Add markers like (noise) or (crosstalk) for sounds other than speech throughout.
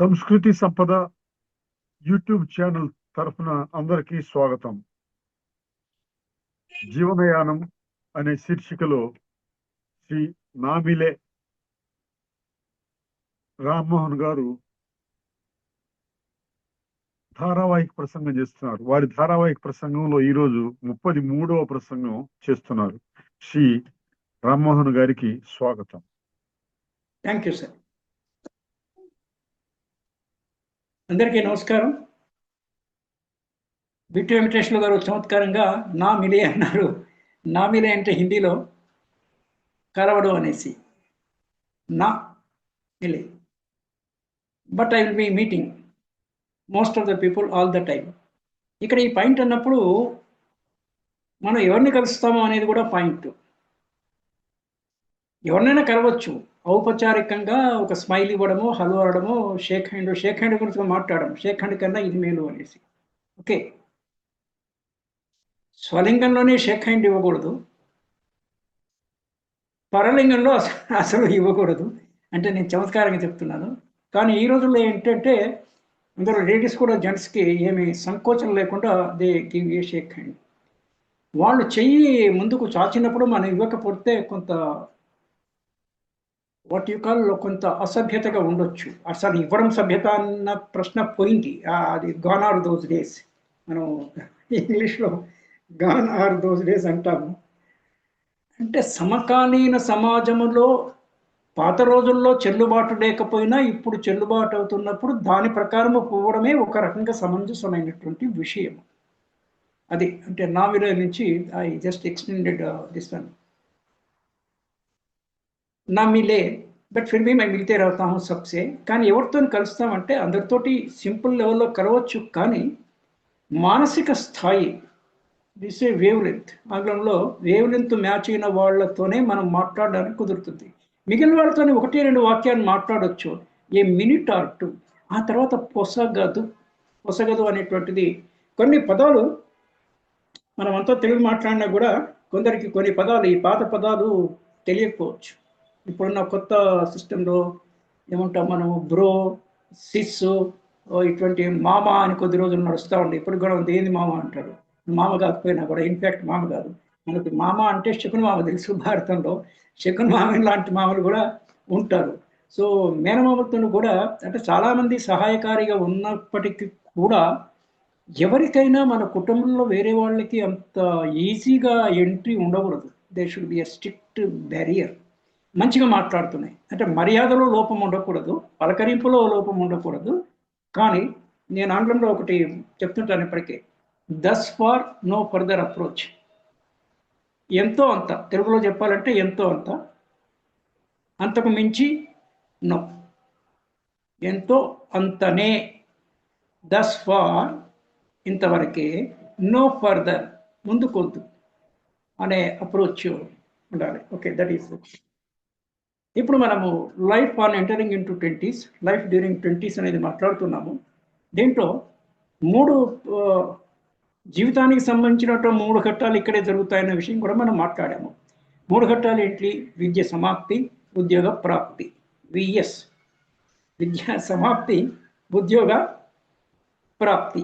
సంస్కృతి సంపద YouTube channel తరఫున అందరికీ స్వాగతం. జీవనయానం అనే శీర్షికలో శ్రీ నామిలే రామ్మోహన్ గారు ధారావాహిక ప్రసంగం చేస్తున్నారు. వారి ధారావాహిక ప్రసంగంలో ఈరోజు ముప్పది మూడవ ప్రసంగం చేస్తున్నారు. శ్రీ రామ్మోహన్ గారికి స్వాగతం. థ్యాంక్ యూ సార్ అందరికీ నమస్కారం. బిట్టు వెంకటేశ్వర గారు చమత్కారంగా నా మిలే అన్నారు. నా మిలే అంటే హిందీలో కలవడం అనేసి. నా Milei. But I will be meeting most of the people all the time ఇక్కడ ఈ పాయింట్ అన్నప్పుడు మనం ఎవరిని కలుస్తామో అనేది కూడా పాయింట్. ఎవరినైనా కలవచ్చు. ఔపచారికంగా ఒక స్మైల్ ఇవ్వడము హలో అనడము షేక్ హ్యాండ్ షేక్ హ్యాండ్ గురించి మాట్లాడడం. షేక్ హ్యాండ్ కన్నా ఇది మేలు అనేసి. ఓకే. స్వలింగంలోనే షేక్ హ్యాండ్ ఇవ్వకూడదు. పరలింగంలో అసలు అసలు ఇవ్వకూడదు. అంటే నేను చమత్కారంగా చెప్తున్నాను. కానీ ఈ రోజుల్లో ఏంటంటే అందరూ లేడీస్ కూడా జెంట్స్కి ఏమి సంకోచం లేకుండా they give a shake hand. వాళ్ళు చెయ్యి ముందుకు చాచినప్పుడు మనం ఇవ్వకపోతే కొంత వాట్ యు కాల్ కొంత అసభ్యతగా ఉండొచ్చు. అసలు ఇవ్వడం సభ్యత అన్న ప్రశ్న పోయింది. అది గాన్ ఆర్ దోస్ డేస్ మనం ఇంగ్లీష్లో గాన్ ఆర్ దోస్ డేస్ అంటాము. అంటే సమకాలీన సమాజంలో పాత రోజుల్లో చెల్లుబాటు లేకపోయినా ఇప్పుడు చెల్లుబాటు అవుతున్నప్పుడు దాని ప్రకారము పోవడమే ఒక రకంగా సమంజసమైనటువంటి విషయం అది అంటే నా విలువ నుంచి I just extended this one నా మిలే బట్ ఫిర్ బీ మేము మిగితే రవుతాము సబ్సే. కానీ ఎవరితో కలుస్తామంటే అందరితోటి సింపుల్ లెవెల్లో కలవచ్చు కానీ మానసిక స్థాయి దిస్ ఏ వేవ్ లెంత్ ఆంగ్లంలో వేవ్ లెంత్ మ్యాచ్ అయిన వాళ్ళతోనే మనం మాట్లాడడానికి కుదురుతుంది. మిగిలిన వాళ్ళతోనే ఒకటి రెండు వాక్యాన్ని మాట్లాడవచ్చు ఏ మినిట్ ఆర్ టూ. ఆ తర్వాత పొసగదు పొసగదు అనేటువంటిది కొన్ని పదాలు మనమంతా తెలుగు మాట్లాడినా కూడా కొందరికి కొన్ని పదాలు ఈ పాత పదాలు తెలియకపోవచ్చు. ఇప్పుడున్న కొత్త సిస్టంలో ఏమంటాం మనం బ్రో సిస్ ఇటువంటి మామ అని కొద్ది రోజులు నడుస్తూ ఉండే. ఇప్పుడు కూడా ఉంది ఏంది మామ? అంటారు మామ కాకపోయినా కూడా ఇన్ఫ్యాక్ట్ మామ కాదు. మనకి మామ అంటే శకున్ మామ తెలుసు భారతంలో. శకున్ మామ లాంటి మామలు కూడా ఉంటారు. సో మేనమామతో కూడా అంటే చాలామంది సహాయకారిగా ఉన్నప్పటికీ కూడా ఎవరికైనా మన కుటుంబంలో వేరే వాళ్ళకి అంత ఈజీగా ఎంట్రీ ఉండకూడదు. They should be a strict barrier మంచిగా మాట్లాడుతున్నాయి. అంటే మర్యాదలో లోపం ఉండకూడదు పలకరింపులో లోపం ఉండకూడదు. కానీ నేను ఆంగ్లంలో ఒకటి చెప్తుంటాను ఇప్పటికే thus far no further approach ఎంతో అంత తెలుగులో చెప్పాలంటే ఎంతో అంత. అంతకు మించి నో ఎంతో అంతనే. దస్ ఫార్ ఇంతవరకే నో ఫర్దర్ ముందుకొద్దు అనే అప్రోచ్ ఉండాలి. ఓకే దట్ ఈస్ ఇప్పుడు మనము life on entering into twenties life during twenties అనేది మాట్లాడుతున్నాము. దీంట్లో మూడు జీవితానికి సంబంధించినట్టు మూడు ఘట్టాలు ఇక్కడే జరుగుతాయన్న విషయం కూడా మనం మాట్లాడాము. మూడు ఘట్టాలు ఏంటి? విద్య సమాప్తి ఉద్యోగ ప్రాప్తి. విఎస్. విద్య సమాప్తి ఉద్యోగ ప్రాప్తి.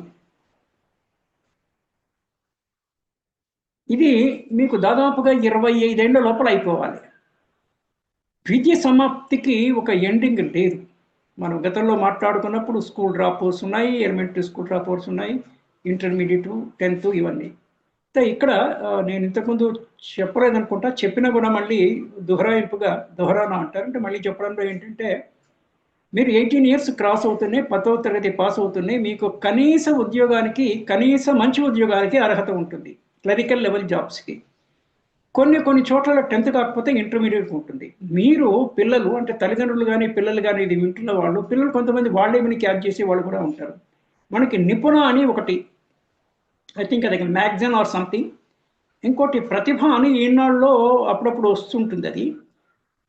ఇది మీకు దాదాపుగా ఇరవై ఐదేళ్ళ లోపల అయిపోవాలి. విద్య సమాప్తికి ఒక ఎండింగ్ లేదు. మనం గతంలో మాట్లాడుకున్నప్పుడు స్కూల్ డ్రాప్అవుట్స్ ఉన్నాయి ఎలిమెంటరీ స్కూల్ డ్రాప్అవుట్స్ ఉన్నాయి ఇంటర్మీడియట్ టెన్త్ ఇవన్నీ. అయితే ఇక్కడ నేను ఇంతకుముందు చెప్పలేదనుకుంటా చెప్పినా కూడా మళ్ళీ దుహరాయింపుగా దుహరానా అంటారు. అంటే మళ్ళీ చెప్పడంలో ఏంటంటే మీరు ఎయిటీన్ ఇయర్స్ క్రాస్ అవుతున్నాయి పదవ తరగతి పాస్ అవుతున్నాయి మీకు కనీస ఉద్యోగానికి కనీస మంచి ఉద్యోగానికి అర్హత ఉంటుంది. క్లరికల్ లెవెల్ జాబ్స్కి కొన్ని కొన్ని చోట్ల టెన్త్ కాకపోతే ఇంటర్మీడియట్ ఉంటుంది. మీరు పిల్లలు అంటే తల్లిదండ్రులు కానీ పిల్లలు కానీ ఇది వింటున్న వాళ్ళు పిల్లలు కొంతమంది వాళ్ళే విని క్యాచ్ చేసే వాళ్ళు కూడా ఉంటారు. మనకి నిపుణ అని ఒకటి ఐ థింక్ అది మ్యాగజైన్ ఆర్ సంథింగ్. ఇంకోటి ప్రతిభ అని ఈనాళ్ళలో అప్పుడప్పుడు వస్తుంటుంది అది.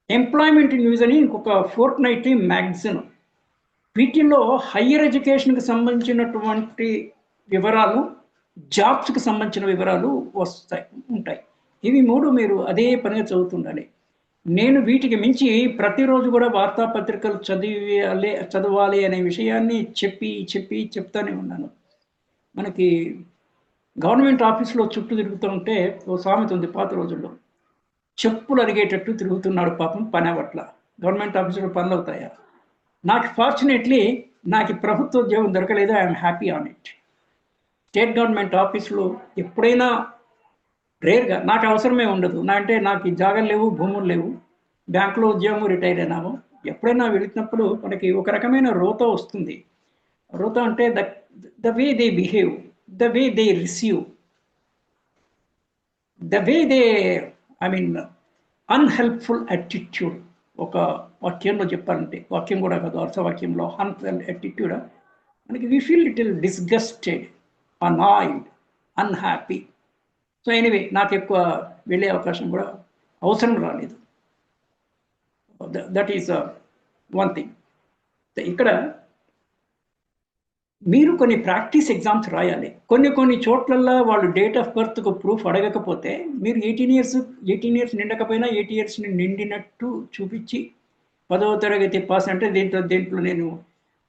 ఎంప్లాయ్మెంట్ న్యూస్ అని ఇంకొక ఫోర్త్ నైట్ మ్యాగజైన్. వీటిల్లో హయ్యర్ ఎడ్యుకేషన్కి సంబంధించినటువంటి వివరాలు జాబ్స్కి సంబంధించిన వివరాలు వస్తాయి ఉంటాయి. ఇవి మూడు మీరు అదే పనిగా చదువుతుండాలి. నేను వీటికి మించి ప్రతిరోజు కూడా వార్తాపత్రికలు చదివాలి చదవాలి అనే విషయాన్ని చెప్పి చెప్పి చెప్తానే ఉన్నాను. మనకి గవర్నమెంట్ ఆఫీస్లో చుట్టూ తిరుగుతూ ఉంటే ఓ సామెత ఉంది పాత రోజుల్లో. చెప్పులు అరిగేటట్టు తిరుగుతున్నాడు పాపం పని అవట్ల గవర్నమెంట్ ఆఫీసులో పనులు అవుతాయా? నాకు ఫార్చునేట్లీ నాకు ప్రభుత్వ ఉద్యోగం దొరకలేదు I'm happy on it state government ఆఫీసులో ఎప్పుడైనా రేర్గా నాకు అవసరమే ఉండదు. నా అంటే నాకు జాగాలు లేవు భూములు లేవు. బ్యాంకులో ఉద్యోగం రిటైర్ అయినాము ఎప్పుడైనా వెళుతున్నప్పుడు మనకి ఒక రకమైన రోత వస్తుంది. రోత అంటే the the way they behave the way they receive. The way they I mean unhelpful attitude ఒక వాక్యంలో చెప్పాలంటే వాక్యం కూడా కాదు అర్థవాక్యంలో అన్హెల్ యాటిట్యూడ్. మనకి we feel little disgusted annoyed unhappy. So anyway నాకు ఎక్కువ వెళ్ళే అవకాశం కూడా అవసరం రాలేదు. దట్ ఈస్ వన్ థింగ్ ఇక్కడ మీరు కొన్ని ప్రాక్టీస్ ఎగ్జామ్స్ రాయాలి. కొన్ని కొన్ని చోట్లల్లో వాళ్ళు డేట్ ఆఫ్ బర్త్కు ప్రూఫ్ అడగకపోతే మీరు ఎయిటీన్ ఇయర్స్ ఎయిటీన్ ఇయర్స్ నిండకపోయినా ఎయిటీ ఇయర్స్ని నిండినట్టు చూపించి పదవ తరగతి పాస్ అంటే దీంట్లో దీంట్లో నేను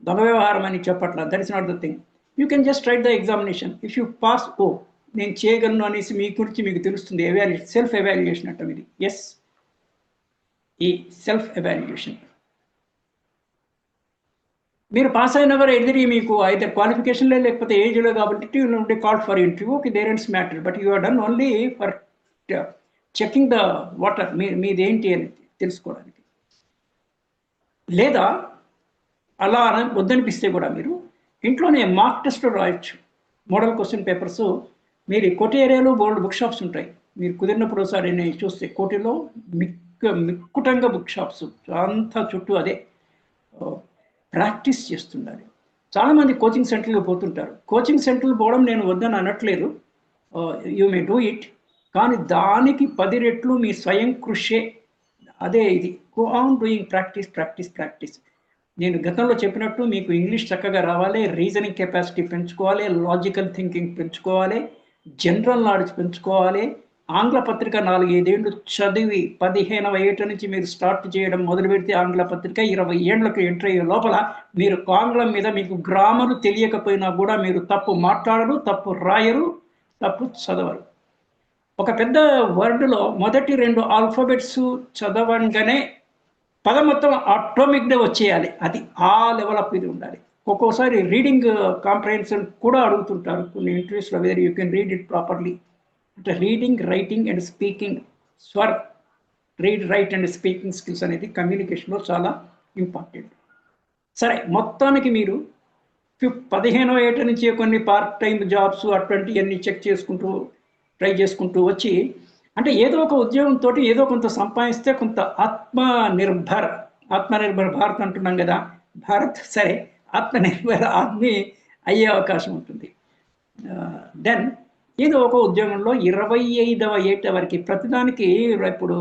దొంగ వ్యవహారం అని చెప్పట్లా. That is not the thing you can just write the examination if you pass ఓ నేను చేయగలను అనేసి మీ గురించి మీకు తెలుస్తుంది. ఎవాల్యుయేషన్ సెల్ఫ్ ఎవాల్యుయేషన్ అంటాం ఇది. ఎస్ ఈ సెల్ఫ్ ఎవాల్యుయేషన్ మీరు పాస్ అయిన వారు ఎదిరి మీకు అయితే క్వాలిఫికేషన్లే లేకపోతే ఏజ్లో కాబట్టి ఉంటే call for interview okay దేరెంట్స్ matter but you done only for checking the water మీ మీదేంటి అని తెలుసుకోవడానికి. లేదా అలా వద్దనిపిస్తే కూడా మీరు ఇంట్లోనే మార్క్ టెస్ట్ రాయొచ్చు. మోడల్ క్వశ్చన్ పేపర్స్ మీరు కోటి ఏరియాలో బోల్డ్ బుక్ షాప్స్ ఉంటాయి. మీరు కుదిరినప్పుడు ఒకసారి నేను చూస్తే కోటిలో మిక్క మిక్కుటంగా బుక్ షాప్స్ అంతా చుట్టూ అదే ప్రాక్టీస్ చేస్తుండాలి చాలామంది కోచింగ్ సెంటర్లు పోతుంటారు. కోచింగ్ సెంటర్లు పోవడం నేను వద్దని అనట్లేదు. యూ మే డూ ఇట్ కానీ దానికి పది రెట్లు మీ స్వయం కృషే. అదే ఇది. Go on doing practice practice practice నేను గతంలో చెప్పినట్టు మీకు ఇంగ్లీష్ చక్కగా రావాలి రీజనింగ్ కెపాసిటీ పెంచుకోవాలి లాజికల్ థింకింగ్ పెంచుకోవాలి. జనరల్ నాలెడ్జ్ పెంచుకోవాలి. ఆంగ్ల పత్రిక నాలుగైదేళ్ళు చదివి పదిహేనవ ఏట నుంచి మీరు స్టార్ట్ చేయడం మొదలు పెడితే ఆంగ్ల పత్రిక ఇరవై ఏళ్ళకు ఎంటర్ అయ్యే లోపల మీరు ఆంగ్లం మీద మీకు గ్రామరు తెలియకపోయినా కూడా మీరు తప్పు మాట్లాడరు తప్పు రాయరు తప్పు చదవరు. ఒక పెద్ద వర్డ్లో మొదటి రెండు ఆల్ఫాబెట్స్ చదవంగానే పదం మొత్తం ఆటోమిక్గా వచ్చేయాలి. అది ఆ లెవెల్ అప్ ఇది ఉండాలి. ఒక్కోసారి రీడింగ్ కాంప్రహెన్షన్ uh, కూడా అడుగుతుంటారు. కొన్ని ఇంటర్వ్యూస్లో where you can read it properly అంటే reading writing and speaking స్వర్ read write and speaking skills అనేది కమ్యూనికేషన్లో చాలా ఇంపార్టెంట్ సరే మొత్తానికి మీరు పదిహేనో ఏట నుంచి కొన్ని పార్ట్ టైం జాబ్స్ అటువంటి అన్ని చెక్ చేసుకుంటూ ట్రై చేసుకుంటూ వచ్చి అంటే ఏదో ఒక ఉద్యోగంతో ఏదో కొంత సంపాదిస్తే కొంత ఆత్మ నిర్భర్ ఆత్మనిర్భర్ భారత్ అంటున్నాం కదా. భారత్ సరే ఆత్మనిర్భర ఆత్మీ అయ్యే అవకాశం ఉంటుంది. దెన్ ఏదో ఒక ఉద్యోగంలో ఇరవై ఐదవ ఏట వరకు ప్రతిదానికి ఇప్పుడు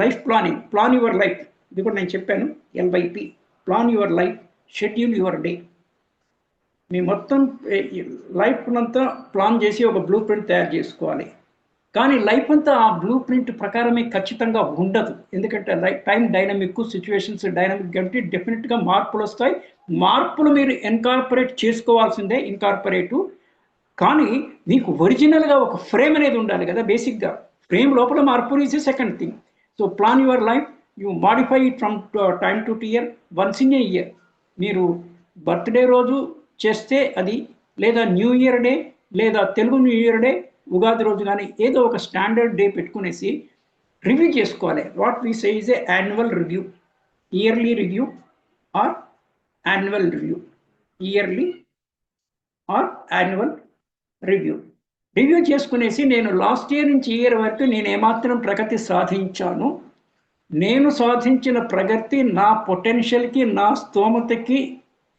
life planning plan your life ఇది కూడా నేను చెప్పాను LYP plan your life schedule your day మీ మొత్తం లైఫ్ అంతా ప్లాన్ చేసి ఒక బ్లూ ప్రింట్ తయారు చేసుకోవాలి. కానీ లైఫ్ అంతా ఆ బ్లూ ప్రింట్ ప్రకారమే ఖచ్చితంగా ఉండదు. ఎందుకంటే life time dynamic situations dynamic కాబట్టి డెఫినెట్గా మార్పులు వస్తాయి. మార్పులు మీరు ఎన్కార్పొరేట్ చేసుకోవాల్సిందే ఇన్కార్పొరేటు కానీ మీకు ఒరిజినల్గా ఒక ఫ్రేమ్ అనేది ఉండాలి కదా బేసిక్గా ఫ్రేమ్ లోపల మార్పు is second thing so plan your life you modify it from time to year once in a year మీరు బర్త్డే రోజు చేస్తే అది లేదా న్యూ ఇయర్ డే లేదా Telugu new year day Ugadi రోజు కానీ ఏదో ఒక స్టాండర్డ్ డే పెట్టుకునేసి రివ్యూ చేసుకోవాలి. What we say is a annual review yearly review or annual review yearly or annual review review చేసుకునేసి నేను లాస్ట్ ఇయర్ నుంచి ఇయర్ వరకు నేను ఏమాత్రం ప్రగతి సాధించాను. నేను సాధించిన ప్రగతి నా పొటెన్షియల్కి నా స్తోమతకి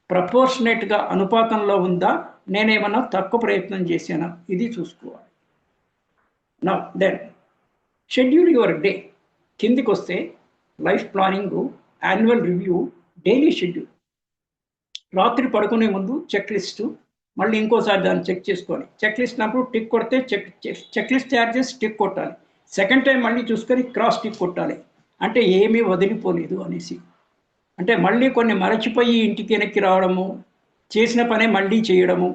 ప్రపోర్షనేట్గా అనుపాతంలో ఉందా? నేనేమన్నా తక్కువ ప్రయత్నం చేశానా? ఇది చూసుకోవాలి. నా దెన్ షెడ్యూల్ యువర్ డే కిందికి వస్తే life planning annual review daily schedule రాత్రి పడుకునే ముందు చెక్ లిస్టు మళ్ళీ ఇంకోసారి దాన్ని చెక్ చేసుకోవాలి చెక్ లిస్ట్ అప్పుడు టిక్ కొడితే చెక్ చెక్ లిస్ట్ తయారు చేసి టిక్ కొట్టాలి. సెకండ్ టైం మళ్ళీ చూసుకొని క్రాస్ టిక్ కొట్టాలి. అంటే ఏమీ వదిలిపోలేదు అనేసి. అంటే మళ్ళీ కొన్ని మరచిపోయి ఇంటికి వెనక్కి రావడము చేసిన పనే మళ్ళీ చేయడము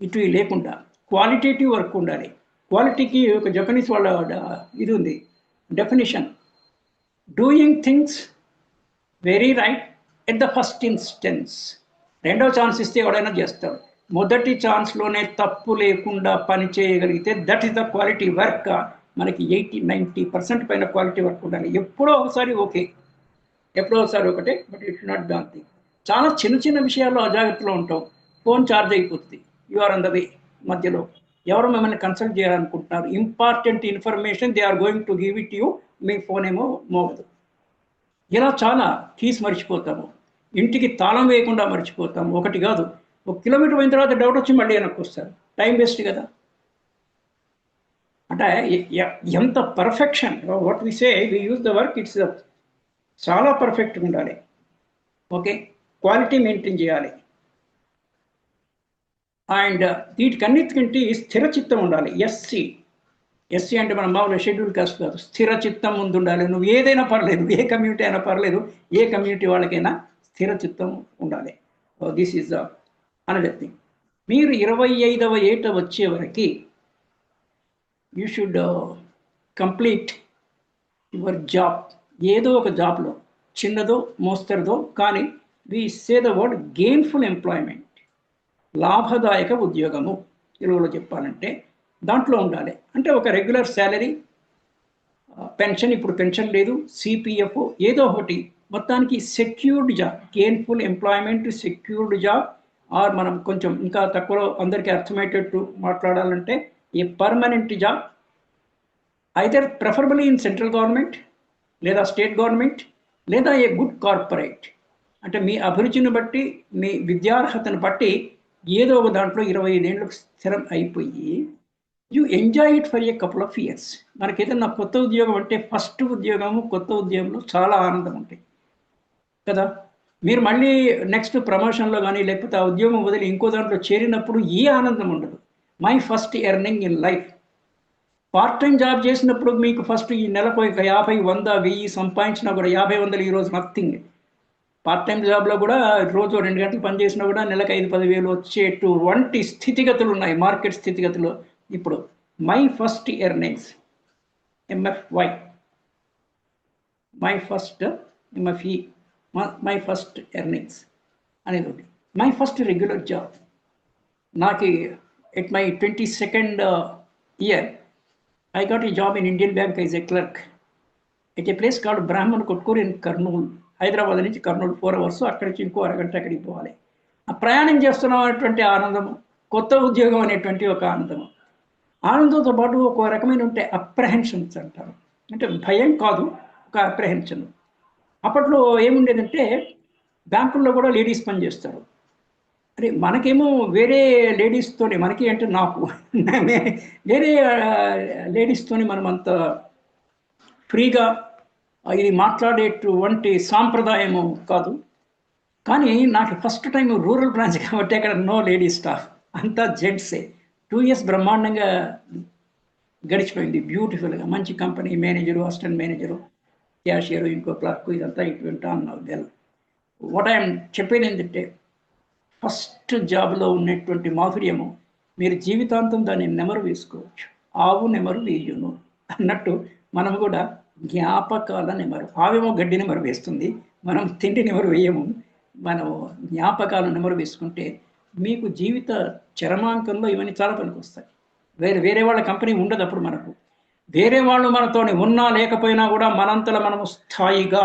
ఇటు లేకుండా క్వాలిటేటివ్ వర్క్ ఉండాలి. క్వాలిటీకి ఒక జపనీస్ వాళ్ళ ఇది ఉంది. Definition doing things very right at the first instance రెండో ఛాన్స్ ఇస్తే ఎవడైనా చేస్తాడు. మొదటి ఛాన్స్లోనే తప్పు లేకుండా పని చేయగలిగితే that is the quality work మనకి ఎయిటీ నైంటీ పర్సెంట్ పైన క్వాలిటీ వర్క్ ఉండాలి. ఎప్పుడో ఒకసారి ఓకే. ఎప్పుడో ఒకసారి ఒకటే but it not done thing చాలా చిన్న చిన్న విషయాల్లో అజాగ్రత్తలో ఉంటాం. ఫోన్ ఛార్జ్ అయిపోతుంది. You are on the way మధ్యలో. ఎవరు మిమ్మల్ని కన్సల్ట్ చేయాలనుకుంటున్నారు? Important information they are going to give it you me phone ఏమో మోగదు. ఇలా చాలా కీస్ మర్చిపోతాము. ఇంటికి తాళం వేయకుండా మర్చిపోతాము. ఒకటి కాదు. ఒక కిలోమీటర్ పోయిన తర్వాత డౌట్ వచ్చి మళ్ళీ వెనక్కి వస్తారు. టైం వేస్ట్ కదా. అంటే ఎంత perfection what we say we use the work it's చాలా పర్ఫెక్ట్గా ఉండాలి. ఓకే క్వాలిటీ మెయింటైన్ చేయాలి. అండ్ uh, వీటికన్నిటికంటే స్థిర చిత్తం ఉండాలి. ఎస్సి ఎస్సీ అంటే మన మామూలుగా షెడ్యూల్ కాస్ట్ కాదు. స్థిర చిత్తం ముందు ఉండాలి నువ్వు ఏదైనా పర్లేదు. ఏ కమ్యూనిటీ అయినా పర్లేదు. ఏ కమ్యూనిటీ వాళ్ళకైనా స్థిర చిత్తం ఉండాలి. దిస్ ఈజ్ అనదర్ థింగ్ మీరు ఇరవై ఐదవ ఏట వచ్చే వరకు you should complete your job ఏదో ఒక జాబ్లో చిన్నదో మోస్తరుదో కానీ we say the word gainful employment లాభదాయక ఉద్యోగము తెలుగులో చెప్పాలంటే దాంట్లో ఉండాలి. అంటే ఒక రెగ్యులర్ శాలరీ పెన్షన్ ఇప్పుడు పెన్షన్ లేదు సిపిఎఫ్ ఏదో ఒకటి మొత్తానికి secured job gainful employment secured job or మనం కొంచెం ఇంకా తక్కువలో అందరికీ అర్థమయ్యేటట్టు మాట్లాడాలంటే a permanent job either preferably in central government లేదా స్టేట్ గవర్నమెంట్ లేదా ఏ గుడ్ కార్పొరేట్. అంటే మీ అభిరుచిని బట్టి మీ విద్యార్హతను బట్టి ఏదో ఒక దాంట్లో ఇరవై ఐదేళ్ళకు స్థిరం అయిపోయి you enjoy it for a couple of years మనకి ఏదైనా కొత్త ఉద్యోగం అంటే ఫస్ట్ ఉద్యోగము కొత్త ఉద్యోగంలో చాలా ఆనందం ఉంటాయి. కదా? మీరు మళ్ళీ నెక్స్ట్ ప్రమోషన్లో కానీ లేకపోతే ఆ ఉద్యోగం వదిలి ఇంకో దాంట్లో చేరినప్పుడు ఏ ఆనందం ఉండదు. My first earning in life part time job చేసినప్పుడు మీకు ఫస్ట్ ఈ నెలకు ఒక యాభై వంద వెయ్యి సంపాదించినా కూడా యాభై వందలు ఈరోజు నథింగ్ పార్ట్ టైం జాబ్లో కూడా రోజు రెండు గంటలు పనిచేసినా కూడా నెలకు ఐదు పది పదివేలు వచ్చేటువంటి స్థితిగతులు ఉన్నాయి. మార్కెట్ స్థితిగతులు ఇప్పుడు. My first earnings MFY my first MFE my first earnings అనేది ఒకటి. మై ఫస్ట్ రెగ్యులర్ జాబ్ నాకు at my twenty second year I got ఈ job in Indian Bank is a clerk at a place called Brahman Kotkur in Kurnool Hyderabad నుంచి Kurnool four hours అక్కడి నుంచి ఇంకో అరగంట అక్కడికి పోవాలి. ఆ ప్రయాణం చేస్తున్నటువంటి ఆనందము కొత్త ఉద్యోగం అనేటువంటి ఒక ఆనందము. ఆనందంతో పాటు ఒక రకమైన ఉంటే అప్రహెన్షన్స్ అంటారు. అంటే భయం కాదు ఒక అప్రహెన్షన్ అప్పట్లో ఏముండేదంటే బ్యాంకుల్లో కూడా లేడీస్ పని చేస్తారు. అరే మనకేమో వేరే లేడీస్తోనే మనకి అంటే నాకు (laughs) వేరే లేడీస్తోని మనం అంత ఫ్రీగా ఇది మాట్లాడేటువంటి సాంప్రదాయము కాదు. కానీ నాకు ఫస్ట్ టైం రూరల్ బ్రాంచ్ కాబట్టి అక్కడ నో లేడీ స్టాఫ్ అంతా జెంట్సే టూ ఇయర్స్ బ్రహ్మాండంగా గడిచిపోయింది. బ్యూటిఫుల్గా మంచి company manager assistant manager cashier ఇంకో క్లర్క్ ఇదంతా ఇటు వింటా అన్నారు వెల్ వాట్ ఐఎమ్ చెప్పేది ఏంటంటే ఫస్ట్ జాబ్లో ఉన్నటువంటి మాధుర్యము మీరు జీవితాంతం దాన్ని నెమరు వేసుకోవచ్చు. ఆవు నెమరు వేయును. అన్నట్టు మనం కూడా జ్ఞాపకాల నెమరు ఆవేమో గడ్డి నెమరు వేస్తుంది. మనం తిండి నెమరు వేయము. మనం జ్ఞాపకాల నెమరు వేసుకుంటే మీకు జీవిత చరమాంకంలో ఇవన్నీ చాలా పనికొస్తాయి. వేరే వేరే వాళ్ళ కంపెనీ ఉండదు అప్పుడు మనకు. వేరే వాళ్ళు మనతోని ఉన్నా లేకపోయినా కూడా మనంతలో మనము స్థాయిగా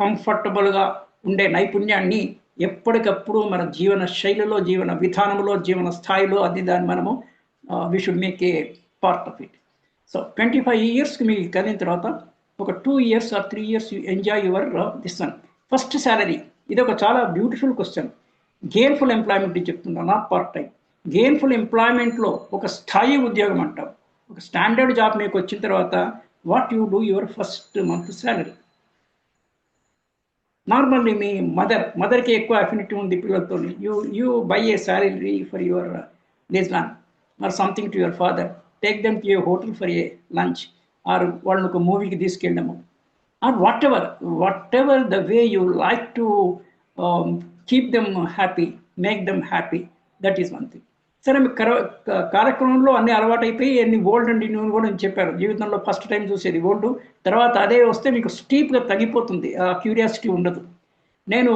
కంఫర్టబుల్గా ఉండే నైపుణ్యాన్ని ఎప్పటికప్పుడు మన జీవన శైలిలో జీవన విధానంలో జీవన స్థాయిలో అది దాన్ని మనము we should make a part of it so twenty five ఇయర్స్కి మీకు కలిగిన తర్వాత ఒక two years or three years you enjoy your this one first salary ఇది ఒక చాలా బ్యూటిఫుల్ క్వశ్చన్ గేన్ఫుల్ ఎంప్లాయ్మెంట్ చెప్తున్నా నాట్ పార్ట్ టైం గేన్ఫుల్ ఎంప్లాయ్మెంట్లో ఒక స్థాయి ఉద్యోగం అంటాం. ఒక స్టాండర్డ్ జాబ్ మీకు వచ్చిన తర్వాత what you do your first month salary normally me mother మదర్కి ఎక్కువ అఫినిటీ ఉంది పిల్లలతో you you buy a salary for your this lawn or something to your father take them to a hotel for a lunch or వాళ్ళని ఒక మూవీకి తీసుకెళ్ళడము. Or whatever whatever the way you like to keep them happy make them happy that is one thing సరే మీ కర కార్యక్రమంలో అన్ని అలవాటైపోయి అన్ని old and new కూడా నేను చెప్పారు జీవితంలో ఫస్ట్ టైం చూసేది ఓల్డ్ తర్వాత అదే వస్తే మీకు స్టీప్గా తగ్గిపోతుంది. ఆ క్యూరియాసిటీ ఉండదు. నేను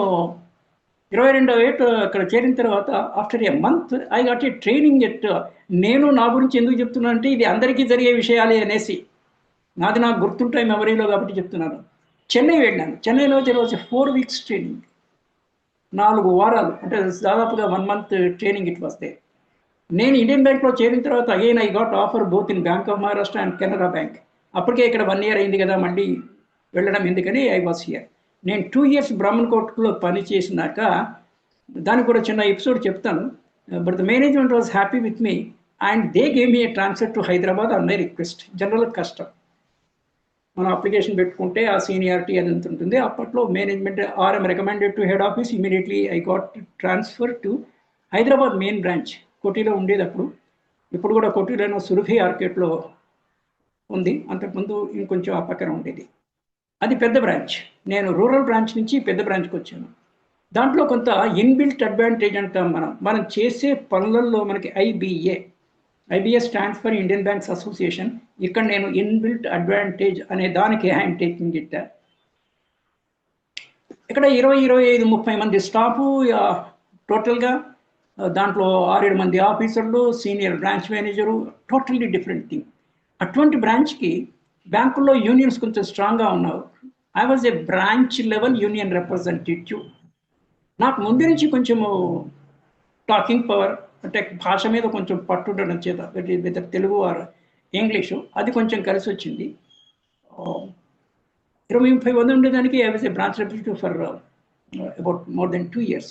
ఇరవై రెండవ ఏట అక్కడ చేరిన తర్వాత after a month I got a training at నేను నా గురించి ఎందుకు చెప్తున్నా అంటే ఇది అందరికీ జరిగే విషయాలే అనేసి. నాది నాకు గుర్తుంటాయి మెమరీలో కాబట్టి చెప్తున్నాను. చెన్నై వెళ్ళాను. చెన్నైలో తెలిసి ఫోర్ వీక్స్ ట్రైనింగ్ నాలుగు వారాలు. అంటే దాదాపుగా వన్ మంత్ ట్రైనింగ్ ఇట్ వస్తే నేను ఇండియన్ బ్యాంక్లో చేరిన తర్వాత again I got offer both in Bank of Maharashtra and Canara Bank అప్పటికే ఇక్కడ వన్ ఇయర్ అయింది కదా మళ్ళీ వెళ్ళడం. ఎందుకని? ఐ వాస్ హియర్ నేను టూ ఇయర్స్ బ్రాహ్మణ్ కోర్టులో పని చేసినాక దానికి కూడా చిన్న ఎపిసోడ్ చెప్తాను. But the management was happy with me and they gave a transfer to Hyderabad on request general కష్టం మనం అప్లికేషన్ పెట్టుకుంటే ఆ సీనియారిటీ అది ఎంత ఉంటుంది. అప్పట్లో management RM recommended to head office immediately I got transfer to Hyderabad main branch కోటిలో ఉండేది అప్పుడు. ఇప్పుడు కూడా కోటిలోనో సురభి ఆర్కెట్లో ఉంది. అంతకుముందు ఇంకొంచెం ఆ పక్కన ఉండేది. అది పెద్ద బ్రాంచ్. నేను రూరల్ బ్రాంచ్ నుంచి పెద్ద బ్రాంచ్కి వచ్చాను. దాంట్లో కొంత ఇన్బిల్ట్ అడ్వాంటేజ్ అంటాం మనం. మనం చేసే పనులలో మనకి IBA. IBA stands for Indian Banks Association. ఇక్కడ నేను ఇన్బిల్ట్ అడ్వాంటేజ్ అనే దానికి హ్యాండ్ టేకింగ్ ఇట్ట ఇక్కడ ఇరవై ఇరవై ఐదు ముప్పై మంది స్టాఫ్ టోటల్గా దాంట్లో ఆరేడు మంది ఆఫీసర్లు senior branch manager totally different thing. అటువంటి బ్రాంచ్కి బ్యాంకుల్లో యూనియన్స్ కొంచెం స్ట్రాంగ్గా ఉన్నారు I was a branch level union representative నాకు ముందు నుంచి కొంచెము టాకింగ్ పవర్ అంటే భాష మీద కొంచెం పట్టుండడం చేత విత్ తెలుగు ఆర్ ఇంగ్లీషు అది కొంచెం కలిసి వచ్చింది. ఇరవై ముప్పై మంది ఉండేదానికి I was a branch representative for about more than two years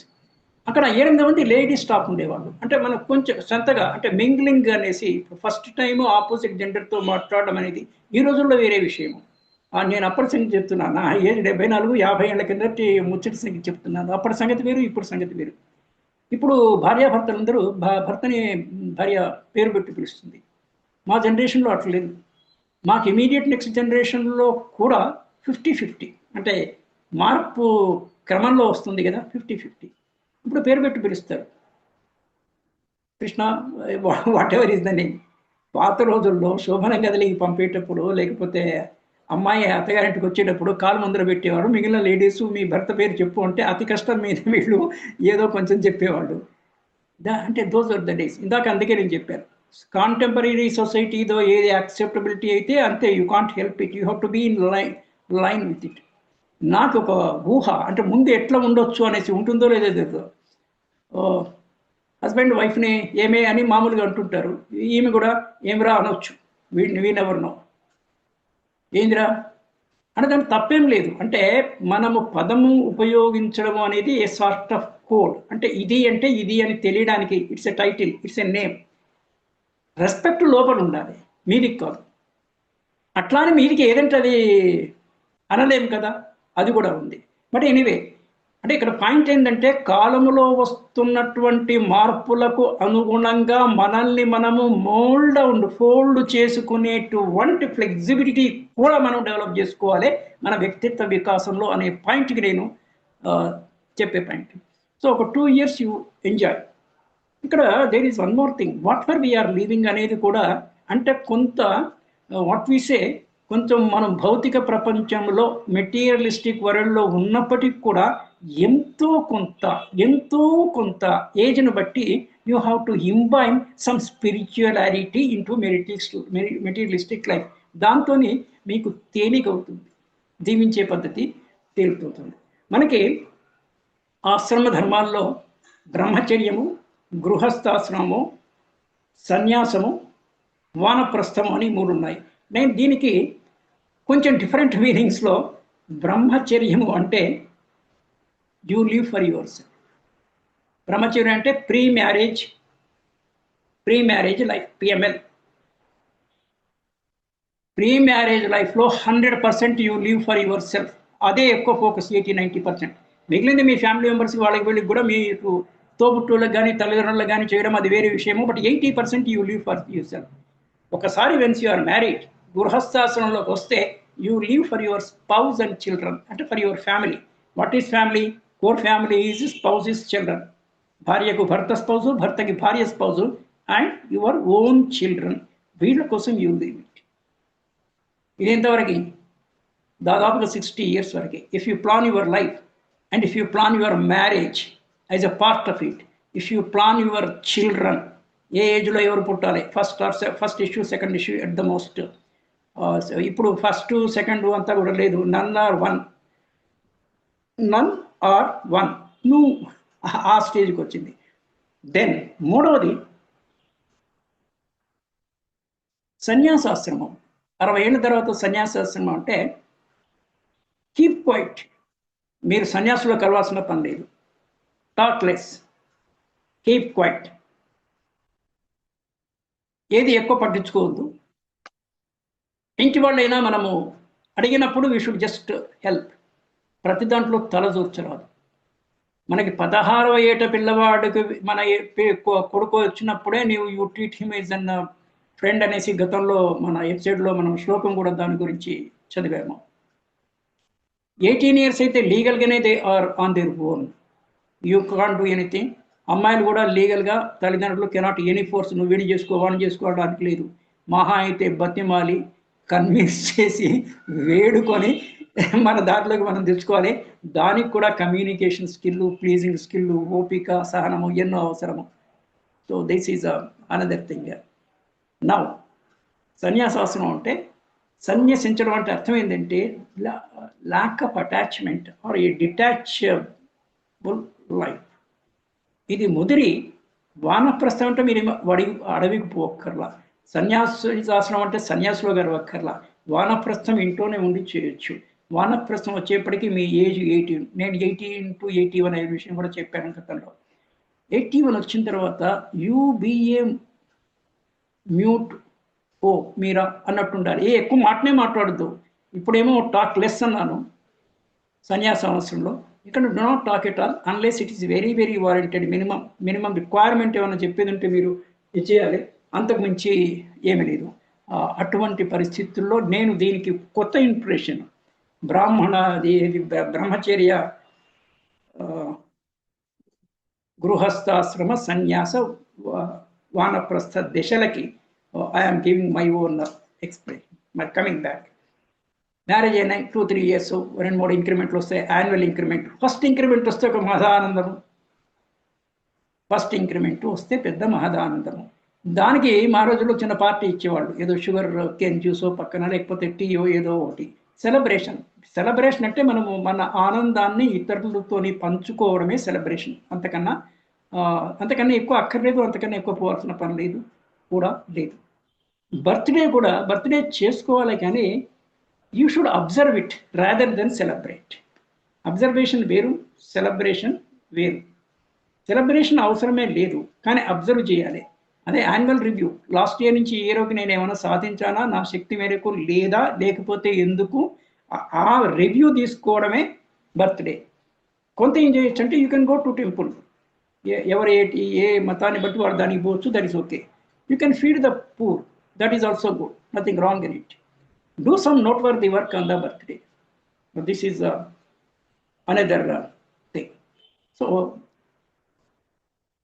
అక్కడ ఎనిమిది మంది లేడీ స్టాఫ్ ఉండేవాళ్ళు. అంటే మనం కొంచెం సొంతగా అంటే మింగ్లింగ్ అనేసి ఫస్ట్ టైం ఆపోజిట్ జెండర్తో మాట్లాడడం అనేది ఈ రోజుల్లో వేరే విషయం. నేను అప్పటి సంగతి చెప్తున్నాను? నా ఏజ్ డెబ్బై నాలుగు యాభై ఏళ్ళ కిందటి ముచ్చటి సంగతి చెప్తున్నాను. అప్పటి సంగతి వేరు ఇప్పుడు సంగతి వేరు. ఇప్పుడు భార్యాభర్తలందరూ భర్తని భార్య పేరు పెట్టి పిలుస్తుంది. మా జనరేషన్లో అట్లేదు లేదు. మాకు ఇమీడియట్ నెక్స్ట్ జనరేషన్లో కూడా ఫిఫ్టీ ఫిఫ్టీ. అంటే మార్పు క్రమంలో వస్తుంది కదా ఫిఫ్టీ ఫిఫ్టీ. ఇప్పుడు పేరు పెట్టి పిలుస్తారు. Krishna whatever is the name పాత రోజుల్లో శోభన గదిలికి పంపేటప్పుడు లేకపోతే అమ్మాయి అత్తగారింటికి వచ్చేటప్పుడు కాలు ముందర పెట్టేవారు. మిగిలిన లేడీస్ మీ భర్త పేరు చెప్పు అంటే అతి కష్టం మీద వీళ్ళు ఏదో కొంచెం చెప్పేవాళ్ళు. దా అంటే దోస్ ఆర్ ద డేస్ ఇందాక అందుకే నేను చెప్పాను. కాంటెంపరీ సొసైటీతో ఏది యాక్సెప్టబిలిటీ అయితే అంతే. You can't help it you have to be in line line with it నాకు ఒక ఊహ అంటే ముందు ఎట్లా ఉండొచ్చు అనేసి ఉంటుందో లేదో హస్బెండ్ వైఫ్ని ఏమే అని మామూలుగా అంటుంటారు. ఈమె కూడా ఏమిరా అనొచ్చు. వీడిని వీనెవరినో. ఏందిరా? అంటే తప్పేం లేదు. అంటే మనము పదము ఉపయోగించడము అనేది ఏ సార్ట్ ఆఫ్ కోడ్ అంటే ఇది అంటే ఇది అని తెలియడానికి it's a title it's a name respect లోపల ఉండాలి. మీదికి కాదు. అట్లానే మీదికి ఏదంటే అది అనలేము కదా? అది కూడా ఉంది. బట్ ఎనీవే అంటే ఇక్కడ పాయింట్ ఏంటంటే కాలంలో వస్తున్నటువంటి మార్పులకు అనుగుణంగా మనల్ని మనము మోల్డ్ అవుండ్ ఫోల్డ్ చేసుకునేటువంటి ఫ్లెక్సిబిలిటీ కూడా మనం డెవలప్ చేసుకోవాలి మన వ్యక్తిత్వ వికాసంలో అనే పాయింట్కి నేను చెప్పే పాయింట్. సో ఒక టూ ఇయర్స్ యూ ఎంజాయ్. ఇక్కడ there is one more thing. What for we're living అనేది కూడా అంటే కొంత వాట్ వి సే కొంచెం మనం భౌతిక ప్రపంచంలో మెటీరియలిస్టిక్ వరల్డ్లో ఉన్నప్పటికీ కూడా ఎంతో కొంత ఎంతో కొంత ఏజ్ను బట్టి you have to imbibe some spirituality into మెరిటిక్స్ materialistic life. దాంతో మీకు తేలిక అవుతుంది జీవించే పద్ధతి తేలిపోతుంది మనకి ఆశ్రమ ధర్మాల్లో బ్రహ్మచర్యము గృహస్థాశ్రమము సన్యాసము వానప్రస్థము అని మూడు ఉన్నాయి నేను దీనికి కొంచెం డిఫరెంట్ మీనింగ్స్లో బ్రహ్మచర్యము అంటే you live for yourself బ్రహ్మచర్యం అంటే pre marriage pre marriage life PML pre marriage లైఫ్లో hundred percent you live for yourself అదే ఎక్కువ ఫోకస్ ఎయిటీ నైంటీ పర్సెంట్ మిగిలింది మీ ఫ్యామిలీ మెంబర్స్ వాళ్ళకి వెళ్ళి కూడా మీకు తోబుట్టువులకు కానీ తల్లిదండ్రులకు కానీ చేయడం అది వేరే విషయము. But eighty percent you live for yourself ఒకసారి వెన్స్ యువర్ మ్యారేజ్ మ్యారీడ్ గృహస్థాశ్రమంలోకి వస్తే you live for your spouse and children అంటే for your family what is family core family is spouse is children భార్యకు భర్త స్పౌజు భర్తకి భార్య spouse and your own children వీళ్ళ కోసం యూ లీవ్ ఇట్ ఇది ఎంతవరకు? దాదాపుగా సిక్స్టీ ఇయర్స్ వరకు. If you plan your life and if you plan your marriage as a part of it if you plan your children ఏ ఏజ్లో ఎవరు పుట్టాలి? First or first issue second issue at the most ఇప్పుడు first second అంతా కూడా లేదు. None or one none or one. నువ్వు ఆ స్టేజ్కి వచ్చింది. దెన్ మూడవది సన్యాసాశ్రమం. అరవై ఏళ్ళ తర్వాత సన్యాసాశ్రమం అంటే కీప్ క్వైట్ మీరు సన్యాసులో కలవాల్సిన పని లేదు. టాక్లెస్ కీప్ క్వైట్ ఏది ఎక్కువ పట్టించుకోవద్దు. ఇంటి వాళ్ళైనా మనము అడిగినప్పుడు వీ షుడ్ జస్ట్ హెల్ప్ ప్రతి దాంట్లో తల దూర్చరాదు. మనకి పదహారవ ఏట పిల్లవాడికి మన కొడుకు వచ్చినప్పుడే నీవు యూ ట్రీట్ హిమ్ ఇస్ అన్న ఫ్రెండ్ అనేసి గతంలో మన ఎపిసోడ్లో మనం శ్లోకం కూడా దాని గురించి చదివాము. ఎయిటీన్ ఇయర్స్ అయితే లీగల్గానే they are on their own. You can do anything. అమ్మాయిలు కూడా లీగల్గా తల్లిదండ్రులు కెనాట్ ఎనీ ఫోర్స్ నువ్వు వీడి చేసుకో వాడిని చేసుకోవడానికి లేదు. మహా అయితే బతిమాలి కన్విన్స్ చేసి వేడుకొని (laughs) మన దాంట్లోకి మనం తెచ్చుకోవాలి. దానికి కూడా కమ్యూనికేషన్ స్కిల్ ప్లీజింగ్ స్కిల్ ఓపిక సహనము ఎన్నో అవసరము. So this is another thing now సన్యాసాసనం అంటే సన్యసించడం అంటే అర్థం ఏంటంటే lack of attachment or a detachable life ఇది ముదిరి వానప్రస్థం అంటే మీరు వడి అడవికి పోక్కర్లా. సన్యాసాసనం అంటే సన్యాసులో గడవక్కర్లా వానప్రస్థం ఇంట్లోనే ఉండి చేయొచ్చు. వానప్రస్థం వచ్చేప్పటికీ మీ ఏజ్ ఎయిటీన్ నేను ఎయిటీన్ టు ఎయిటీ వన్ అనే విషయం కూడా చెప్పాను గతంలో. ఎయిటీ వన్ వచ్చిన తర్వాత యూబిఏ మ్యూట్ ఓ మీరా అన్నట్టు ఉండాలి ఏ ఎక్కువ మాటనే మాట్లాడద్దు. ఇప్పుడేమో టాక్ లెస్ అన్నాను సన్యాస అవసరంలో. ఇక్కడ do not talk at all unless it is very very warranted minimum minimum requirement ఏమైనా చెప్పేది ఉంటే మీరు ఇచ్చేయాలి అంతకు మించి ఏమీ లేదు. అటువంటి పరిస్థితుల్లో నేను దీనికి కొత్త ఇంప్రెషన్ బ్రాహ్మణ అది బ్రహ్మచర్య గృహస్థాశ్రమ సన్యాస వా- వానప్రస్థ దిశలకి I'm giving my own explain my coming back marriage అయినా టూ త్రీ ఇయర్స్ రెండు మూడు ఇంక్రిమెంట్లు వస్తాయి యాన్యువల్ ఇంక్రిమెంట్ ఫస్ట్ ఇంక్రిమెంట్ వస్తే ఒక మహదానందము. ఫస్ట్ ఇంక్రిమెంట్ వస్తే పెద్ద మహదానందము. దానికి మా రోజుల్లో చిన్న పార్టీ ఇచ్చేవాళ్ళు. ఏదో షుగర్ కేన్ జ్యూసో పక్కన లేకపోతే టీయో ఏదో ఒకటి. సెలబ్రేషన్ సెలబ్రేషన్ అంటే మనము మన ఆనందాన్ని ఇతరులతోని పంచుకోవడమే సెలబ్రేషన్ అంతకన్నా అంతకన్నా ఎక్కువ అక్కర్లేదు అంతకన్నా ఎక్కువ పోవాల్సిన పని లేదు కూడా లేదు. బర్త్డే కూడా బర్త్డే చేసుకోవాలి కానీ you should observe it rather than celebrate observation వేరు సెలబ్రేషన్ వేరు. సెలబ్రేషన్ అవసరమే లేదు కానీ అబ్జర్వ్ చేయాలి. అదే యాన్యువల్ రివ్యూ లాస్ట్ ఇయర్ నుంచి ఏ రోజు నేను ఏమైనా సాధించానా? నా శక్తి మేరకు లేదా? లేకపోతే ఎందుకు? ఆ- రివ్యూ తీసుకోవడమే బర్త్డే కొంత ఏం చేయొచ్చు అంటే you can go to temple ఎవరు ఏ ఏ మతాన్ని బట్టి వాడు దానికి పోవచ్చు that is okay you can feed the poor that is also good nothing wrong in it do some noteworthy work on the birthday this is another thing so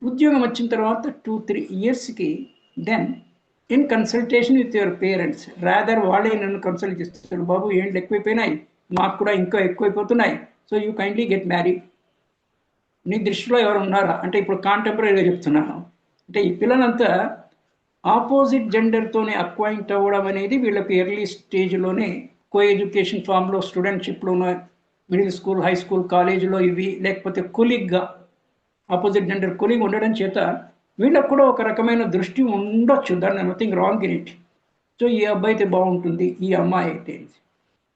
ఉద్యోగం వచ్చిన తర్వాత టూ త్రీ ఇయర్స్కి then in consultation with your parents rather వాళ్ళే నన్ను consult చేస్తారు. బాబు ఏంటి ఎక్కువైపోయినాయి మాకు కూడా ఇంకా ఎక్కువైపోతున్నాయి. So you kindly get marry నీ దృష్టిలో ఎవరు ఉన్నారా? అంటే ఇప్పుడు కాంటెంపరీగా చెప్తున్నాను. అంటే ఈ పిల్లలంతా ఆపోజిట్ జెండర్తోనే అక్వైంట్ అవ్వడం అనేది వీళ్ళకి ఎర్లీ స్టేజ్లోనే కో ఎడ్యుకేషన్ ఫామ్లో స్టూడెంట్షిప్లోనో మిడిల్ స్కూల్ హై స్కూల్ కాలేజీలో ఇవి లేకపోతే కొలిగ్గా ఆపోజిట్ జెండర్ కొలిగ్ ఉండడం చేత వీళ్ళకు కూడా ఒక రకమైన దృష్టి ఉండొచ్చు. దాన్ని nothing wrong in it so ఈ అబ్బాయి అయితే బాగుంటుంది ఈ అమ్మాయి అయితే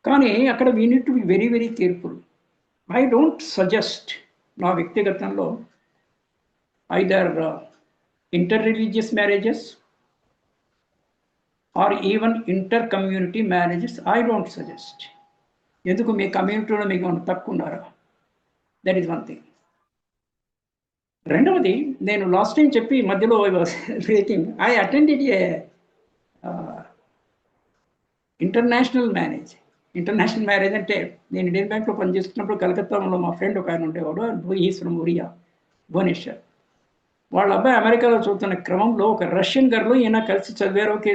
కానీ అక్కడ we need to be very very careful I don't suggest నా వ్యక్తిగతంలో either inter religious marriages or even inter community marriages I don't suggest ఎందుకు? మీ కమ్యూనిటీలో మీకు తక్కువ ఉన్నారా? దట్ ఈస్ వన్ థింగ్ రెండవది నేను లాస్ట్ టైం చెప్పి మధ్యలో breaking I attended a international marriage international marriage అంటే నేను ఇండియన్ బ్యాంక్లో పనిచేస్తున్నప్పుడు కలకత్తాలో మా ఫ్రెండ్ ఒక ఆయన ఉండేవాడు. ఈస్ ఫ్రమ్ ఒరియా భువనేశ్వర్ వాళ్ళ అబ్బాయి అమెరికాలో చదువుతున్న క్రమంలో ఒక రష్యన్ గర్లు ఈయన కలిసి చదివారు ఒకే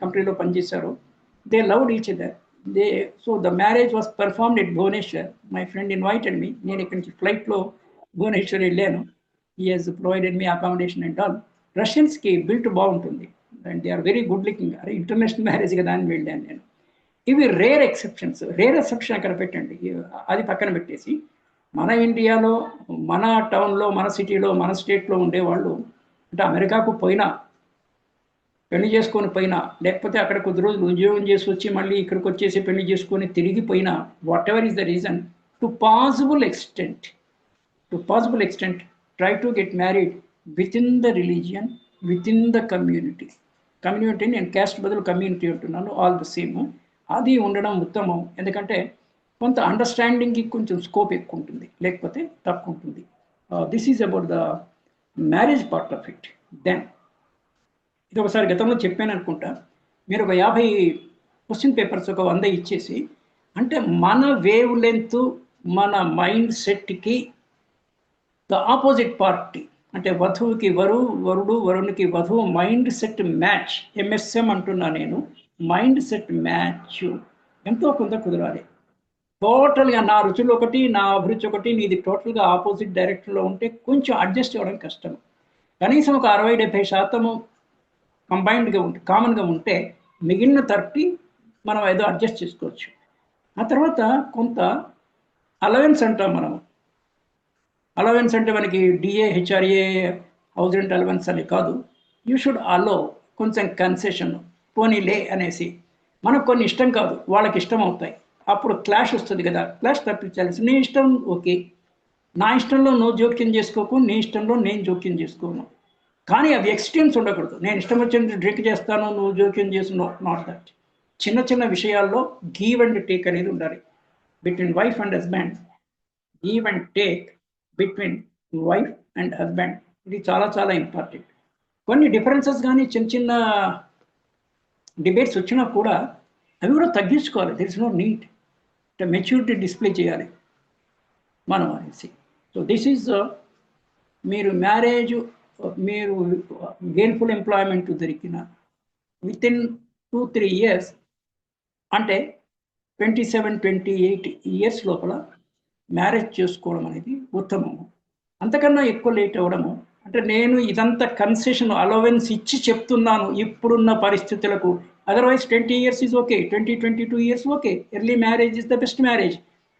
కంపెనీలో uh, పనిచేశారు. They love each other they so the marriage was performed at Bhubaneswar my friend invited me నేను ఇక్కడి నుంచి ఫ్లైట్లో భువనేశ్వర్ వెళ్ళాను. He provided me accommodation and all రష్యన్స్కి బిల్ట్ బాగుంటుంది. And they are very good looking అరే ఇంటర్నేషనల్ మ్యారేజ్ కదా అని వెళ్ళాను నేను. ఇవి రేర్ ఎక్సెప్షన్స్ రేర్ ఎక్సెప్షన్ అక్కడ పెట్టండి. అది పక్కన పెట్టేసి. మన ఇండియాలో మన టౌన్లో మన సిటీలో మన స్టేట్లో ఉండేవాళ్ళు అంటే అమెరికాకు పోయినా పెళ్ళి చేసుకొని పోయినా లేకపోతే అక్కడ కొద్ది రోజులు ఉద్యోగం చేసి వచ్చి మళ్ళీ ఇక్కడికి వచ్చేసి పెళ్ళి చేసుకొని తిరిగి పోయినా whatever is the reason to possible extent to possible extent try to get married within the the religion the community. The community community నేను క్యాస్ట్ బదులు కమ్యూనిటీ అంటున్నాను ఆల్ ద సేమ్ అది ఉండడం ఉత్తమం. ఎందుకంటే కొంత అండర్స్టాండింగ్కి కొంచెం స్కోప్ ఎక్కువ ఉంటుంది లేకపోతే తక్కువ ఉంటుంది. This is about the marriage part of it then ఇది ఒకసారి గతంలో చెప్పాను అనుకుంటా. మీరు ఒక యాభై క్వశ్చన్ పేపర్స్ ఒక వంద ఇచ్చేసి అంటే మన వేవ్ లెంత్ మన మైండ్ సెట్కి ద ఆపోజిట్ పార్టీ అంటే వధువుకి వరు వరుడు వరునికి వధువు మైండ్ సెట్ మ్యాచ్ ఎంఎస్ఎం అంటున్నా నేను. మైండ్ సెట్ మ్యాచ్ ఎంతో కొంత కుదరాలి. టోటల్గా నా రుచులు ఒకటి నా అభిరుచి ఒకటి నీది టోటల్గా ఆపోజిట్ డైరెక్షన్లో ఉంటే కొంచెం అడ్జస్ట్ అవ్వడం కష్టం. కనీసం ఒక అరవై డెబ్బై శాతము కంబైన్డ్గా ఉంటే కామన్గా ఉంటే మిగిలిన థర్టీ మనం ఏదో అడ్జస్ట్ చేసుకోవచ్చు. ఆ తర్వాత కొంత అలవెన్స్ అంటాం మనం అలవెన్స్ అంటే మనకి DA HRA house rent allowance అని కాదు. యూ షుడ్ అలో కొంచెం కన్సెషన్ పోనీలే అనేసి. మనకు కొన్ని ఇష్టం కాదు వాళ్ళకి ఇష్టం అవుతాయి. అప్పుడు క్లాష్ వస్తుంది కదా క్లాష్ తప్పించాల్సి నీ ఇష్టం ఓకే. నా ఇష్టంలో నువ్వు జోక్యం చేసుకోకు నీ ఇష్టంలో నేను జోక్యం చేసుకోను. కానీ అవి ఎక్స్ట్రీమ్స్ ఉండకూడదు. నేను ఇష్టం వచ్చినట్టు డ్రింక్ చేస్తాను నువ్వు జోక్యం చేస్తున్నావు నాట్ దట్ చిన్న చిన్న విషయాల్లో గీవ్ అండ్ టేక్ అనేది ఉండాలి. Between wife and husband give and take between wife and husband ఇది చాలా చాలా ఇంపార్టెంట్ కొన్ని డిఫరెన్సెస్ కానీ చిన్న చిన్న డిబేట్స్ వచ్చినా కూడా అవి కూడా తగ్గించుకోవాలి. దిర్ ఇస్ నో నీట్ అంటే మెచ్యూరిటీ డిస్ప్లే చేయాలి. మనం అనేసి. సో దిస్ ఈజ్ మీరు మ్యారేజ్ మీరు గెయిన్ఫుల్ ఎంప్లాయ్మెంట్ దొరికిన within two three years అంటే twenty seven twenty eight years లోపల మ్యారేజ్ చేసుకోవడం అనేది ఉత్తమము. అంతకన్నా ఎక్కువ లేట్ అవ్వడము. అంటే నేను ఇదంతా కన్సెషన్ అలవెన్స్ ఇచ్చి చెప్తున్నాను ఇప్పుడున్న పరిస్థితులకు. Otherwise twenty years is okay twenty twenty two years okay early marriage is the best marriage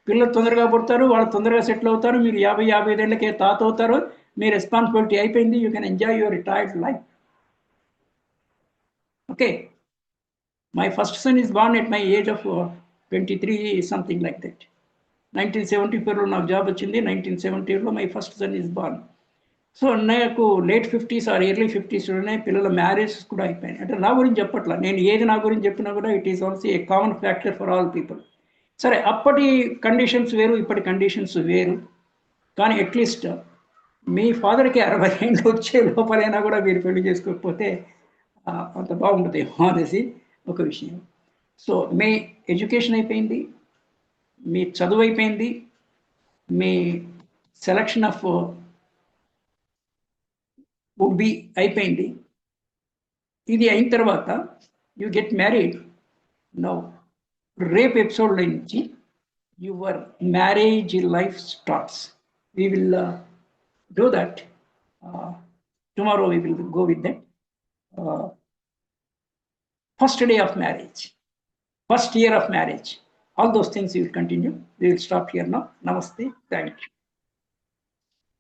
పిల్లలు తొందరగా పుడతారు వాళ్ళు తొందరగా సెటిల్ అవుతారు. మీరు యాభై యాభై ఐదేళ్ళకే తాత అవుతారు. మీ రెస్పాన్సిబిలిటీ అయిపోయింది. You can enjoy your retired life okay my first son is born at my age of twenty three something like that nineteen seventy ఫోర్లో నాకు జాబ్ వచ్చింది. Nineteen సెవెంటీలో my first son is born so నాకు late fifties or early ఫిఫ్టీస్లోనే పిల్లల marriages కూడా అయిపోయాయి అంటే నా గురించి చెప్పట్లా. నేను ఏది నా గురించి చెప్పినా కూడా it is also a common factor for all people సరే అప్పటి కండిషన్స్ వేరు ఇప్పటి కండిషన్స్ వేరు. కానీ అట్లీస్ట్ మీ ఫాదర్కి అరవై ఏళ్ళు వచ్చే లోపలైనా కూడా మీరు పెళ్ళి చేసుకోకపోతే అంత బాగుంటుంది అనేసి ఒక విషయం. సో మీ ఎడ్యుకేషన్ అయిపోయింది. మీ చదువు అయిపోయింది మీ సెలక్షన్ ఆఫ్ వుడ్ బి అయిపోయింది. ఇది అయిన తర్వాత యు గెట్ మ్యారీడ్ నో రేపు ఎపిసోడ్ నుంచి your marriage life starts we will do that tomorrow we will go with that first day of marriage first year of marriage all those things you will continue we will stop here no నమస్తే thank you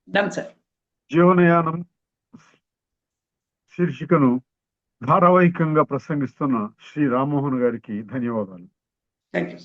done sir జీవనయానం శీర్షికను ధారావాహికంగా ప్రసంగిస్తున్న శ్రీ రామ్మోహన్ గారికి ధన్యవాదాలు. Thank you